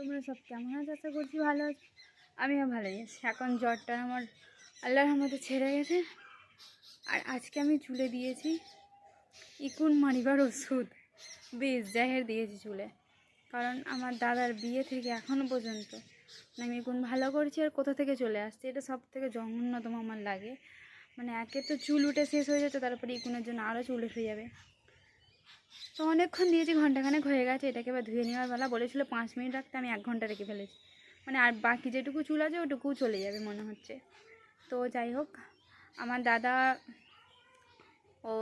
তোমরা সব কেমন আছো? আশা করছি ভালো আছো। আমিও ভালোই আছি। এখন জ্বরটা আমার আল্লাহর মতো ছেড়ে গেছে। আর আজকে আমি চুলে দিয়েছি ইকুন মারিবার ওষুধ। বেশ, জাহের দিয়েছি চুলে। কারণ আমার দাদার বিয়ে থেকে এখনও পর্যন্ত আমি ইকুন ভালো করছি আর কোথা থেকে চলে আসছে? এটা সব থেকে জঘন্যতম আমার লাগে। মানে একে তো চুল উঠে শেষ হয়ে যাচ্ছে, তারপরে ইকুনের জন্য আরও চুল উঠে যাবে। তো অনেকক্ষণ দিয়েছি ঘন্টাখানেক হয়ে গেছে, এটাকে এবার ধুয়ে নেওয়ার বেলা বলেছিল পাঁচ মিনিট রাখতে, আমি এক ঘণ্টা রেখে ফেলেছি। মানে আর বাকি যেটুকু চুল আছে, ওটুকুও চলে যাবে মনে হচ্ছে। তো যাই হোক, আমার দাদা, ও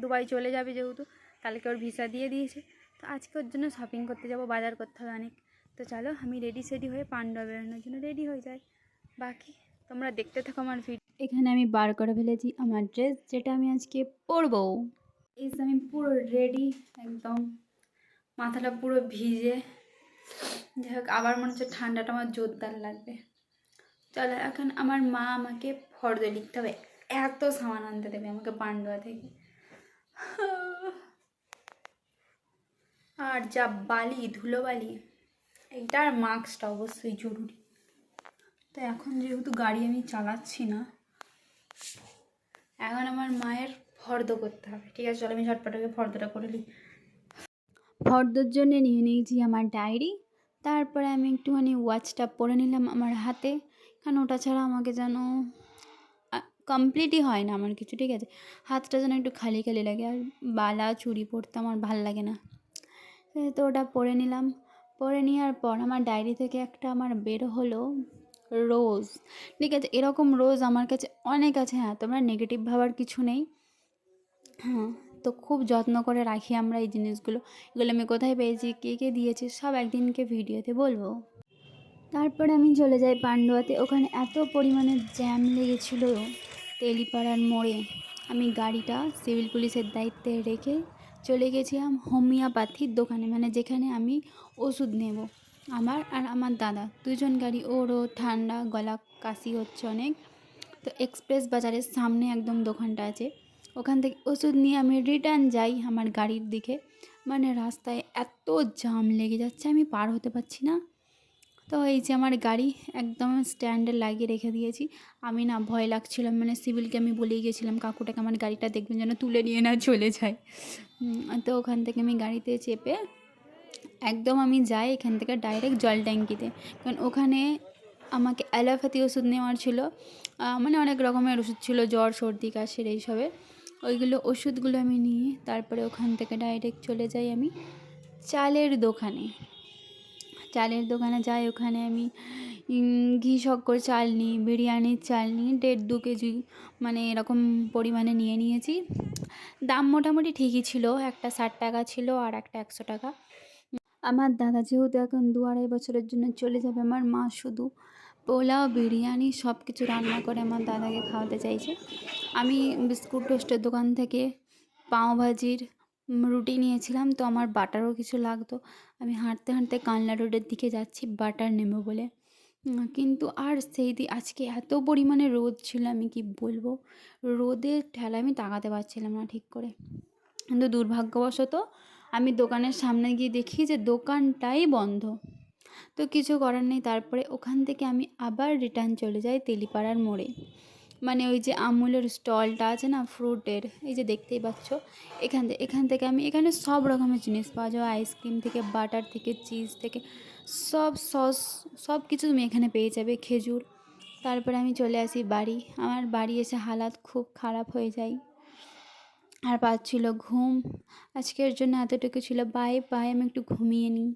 দুবাই চলে যাবে যেহেতু কালকে ওর ভিসা দিয়ে দিয়েছে? তো আজকে ওর জন্য শপিং করতে যাব, বাজার করতে হবে অনেক। তো চলো, আমি রেডি সেডি হয়ে পান্ডা বেরোনোর জন্য রেডি হয়ে যাই। বাকি, তোমরা দেখতে থাকো আমার ভিডিও এখানে আমি বার করে ফেলেছি আমার ড্রেস যেটা আমি আজকে পরবো। এই যে আমি পুরো রেডি একদম মাথাটা পুরো ভিজে। যাই হোক, আবার মনে হচ্ছে ঠান্ডাটা আমার জোরদার লাগবে। চলো, এখন আমার মা আমাকে ফর্দ লিখতে হবে। এত সামান আনতে দেবে আমাকে পান্ডুয়া থেকে। আর যা বালি ধুলো বালি এইটার মাস্কটা অবশ্যই জরুরি। তো এখন যেহেতু গাড়ি আমি চালাচ্ছি না, এখন আমার মায়ের ফর্দ করতে হবে। ঠিক আছে, চলো আমি ঝটপটাকে ফর্দটা করে নিই। ফর্দর জন্য নিয়ে নিয়েছি আমার ডায়েরি। তারপরে আমি একটুখানি ওয়াচটা পরে নিলাম আমার হাতে। কারণ ওটা ছাড়া আমাকে যেন কমপ্লিটই হয় না আমার কিছু, ঠিক আছে? হাতটা যেন একটু খালি খালি লাগে আর বালা, চুড়ি পরতে আমার ভালো লাগে না। তো ওটা পরে নিলাম। পরে নেওয়ার পর আমার ডায়েরি থেকে একটা আমার বের হলো রোজ ঠিক আছে, এরকম রোজ আমার কাছে অনেক আছে। হ্যাঁ তোমরা নেগেটিভ ভাবার কিছু নেই। হ্যাঁ তো খুব যত্ন করে রাখি আমরা এই জিনিসগুলো। এগুলো আমি কোথায় পেয়েছি, কে কে দিয়েছে, সব একদিনকে ভিডিওতে বলব। তারপরে আমি চলে যাই পান্ডুয়াতে। ওখানে এত পরিমাণে জ্যাম লেগেছিল তেলিপাড়ার মোড়ে। আমি গাড়িটা সিভিল পুলিশের দায়িত্বে রেখে চলে গেছিলাম হোমিওপ্যাথির দোকানে। মানে যেখানে আমি ওষুধ নেব। আমার আর আমার দাদা। দুজন গাড়ি ওরও ঠান্ডা, গলা কাশি হচ্ছে অনেক। তো এক্সপ্রেস বাজারের সামনে একদম দোকানটা আছে। ওখান থেকে ওষুধ নিয়ে আমি রিটার্ন যাই আমার গাড়ির দিকে। মানে রাস্তায় এত জাম লেগে যাচ্ছে, আমি পার হতে পারছি না। তো এই যে আমার গাড়ি একদম স্ট্যান্ডে লাগিয়ে রেখে দিয়েছি। আমি না ভয় লাগছিল মানে সিভিলকে আমি বলেই গেছিলাম, কাকুটাকে আমার গাড়িটা দেখবেন যেন তুলে নিয়ে না চলে যায়। তো ওখান থেকে আমি গাড়িতে চেপে একদম আমি যাই এখান থেকে ডাইরেক্ট জল ট্যাঙ্কিতে। কারণ ওখানে আমাকে অ্যালোপ্যাথি ওষুধ নেওয়ার ছিল। মানে অনেক রকমের ওষুধ ছিল, জ্বর, সর্দি, কাশির এইসবে। ওইগুলো ওষুধগুলো আমি নিয়ে তারপরে ওখান থেকে ডাইরেক্ট চলে যাই আমি চালের দোকানে। চালের দোকানে যাই, ওখানে আমি ঘি শক্কর চাল নিই, বিরিয়ানির চাল নিই, দেড় দু কেজি মানে এরকম পরিমাণে নিয়ে নিয়েছি। দাম মোটামুটি ঠিকই ছিল, একটা ষাট টাকা ছিল আর একটা একশো টাকা। আমার দাদা যেহেতু এখন দু আড়াই বছরের জন্য চলে যাবে, আমার মা শুধু পোলাও, বিরিয়ানি সব কিছু রান্না করে আমার দাদাকে খাওয়াতে চাইছে। আমি বিস্কুট টোস্টের দোকান থেকে পাওভাজির রুটি নিয়েছিলাম, তো আমার বাটারও কিছু লাগতো। আমি হাঁটতে হাঁটতে কানলা রোডের দিকে যাচ্ছি, বাটার নেব বলে। কিন্তু আর সেই দি, আজকে এত পরিমাণে রোদ ছিল আমি কি বলব? রোদের ঠেলা আমি তাকাতে পারছিলাম না ঠিক করে। কিন্তু দুর্ভাগ্যবশত আমি দোকানের সামনে গিয়ে দেখি যে দোকানটাই বন্ধ। তো কিছু করার নেই। তারপরে ওখান থেকে আমি আবার রিটার্ন চলে যাই তেলিপাড়ার মোড়ে। মানে ওই যে আমুলের স্টলটা আছে না, ফ্রুটের, এই যে দেখতেই পাচ্ছ। এখান থেকে এখান থেকে আমি, এখানে সব রকমের জিনিস পাওয়া যায়। আইসক্রিম থেকে, বাটার থেকে, চিজ থেকে, সব সস, সব কিছু তুমি এখানে পেয়ে যাবে, খেজুর। তারপরে আমি চলে আসি বাড়ি। আমার বাড়ি এসে হালাত খুব খারাপ হয়ে যায়। আর পাচ্ছিল ঘুম। আজকের জন্য এতটুকু ছিল। বাই বাই, আমি একটু ঘুমিয়ে নিই।